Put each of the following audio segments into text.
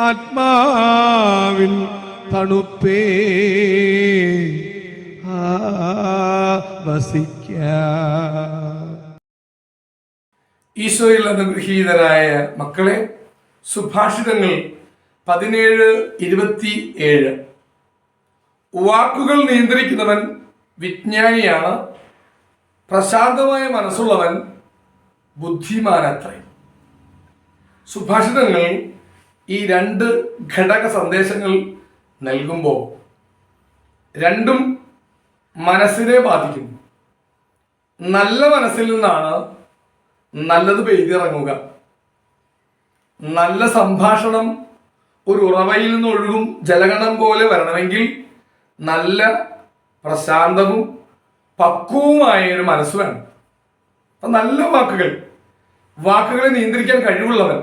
ആത്മാവിൻ തണുപ്പേ. വസിക്ക. ഈശോയിൽ അനുഗ്രഹീതരായ മക്കളെ സുഭാഷിതങ്ങൾ പതിനേഴ് ഇരുപത്തി ഏഴ് വാക്കുകൾ നിയന്ത്രിക്കുന്നവൻ വിജ്ഞാനിയാണ് പ്രശാന്തമായ മനസ്സുള്ളവൻ ബുദ്ധിമാനത്രേ. സുഭാഷിതങ്ങൾ ഈ രണ്ട് ഘടക സന്ദേശങ്ങൾ നൽകുമ്പോൾ രണ്ടും മനസ്സിനെ ബാധിക്കുന്നു. നല്ല മനസ്സിൽ നിന്നാണ് നല്ലത് പെയ്തിറങ്ങുക. നല്ല സംഭാഷണം ഒരു ഉറവയിൽ നിന്ന് ഒഴുകും ജലഗണം പോലെ വരണമെങ്കിൽ നല്ല പ്രശാന്തവും പക്വവുമായ ഒരു മനസ്സ് വേണം. അപ്പം നല്ല വാക്കുകൾ. വാക്കുകളെ നിയന്ത്രിക്കാൻ കഴിവുള്ളവൻ.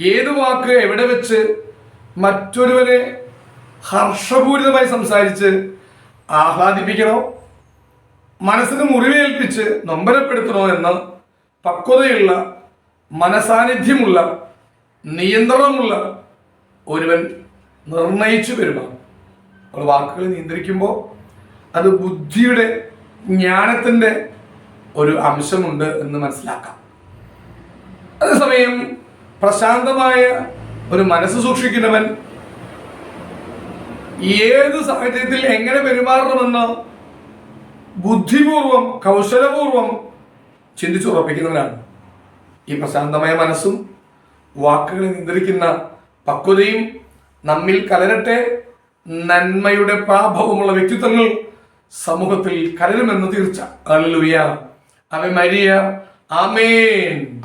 ഏത് വാക്ക് എവിടെ വെച്ച് മറ്റൊരുവനെ ഹർഷപൂരിതമായി സംസാരിച്ച് ആഹ്ലാദിപ്പിക്കണോ? മനസ്സിന് മുറിവേൽപ്പിച്ച് നൊമ്പരപ്പെടുത്തണോ എന്ന് പക്വതയുള്ള മനസാന്നിധ്യമുള്ള നിയന്ത്രണമുള്ള ഒരുവൻ നിർണയിച്ചു പെരുമാറും നമ്മൾ വാക്കുകൾ നിയന്ത്രിക്കുമ്പോൾ അത് ബുദ്ധിയുടെ ജ്ഞാനത്തിന്റെ ഒരു അംശമുണ്ട് എന്ന് മനസ്സിലാക്കാം. അതേസമയം പ്രശാന്തമായ ഒരു മനസ്സ് സൂക്ഷിക്കുന്നവൻ ഏത് സാഹചര്യത്തിൽ എങ്ങനെ പെരുമാറണമെന്ന് ബുദ്ധിപൂർവം കൗശലപൂർവം ചിന്തിച്ചുറപ്പിക്കുന്നവനാണ്. ഈ പ്രശാന്തമായ മനസ്സും വാക്കുകളെ നിയന്ത്രിക്കുന്ന പക്വതയും നമ്മിൽ കലരട്ടെ നന്മയുടെ പ്രാഭവമുള്ള വ്യക്തിത്വങ്ങൾ സമൂഹത്തിൽ കലരുമെന്ന് തീർച്ച. അല്ലുയ അവ മരിയ. ആമേൻ.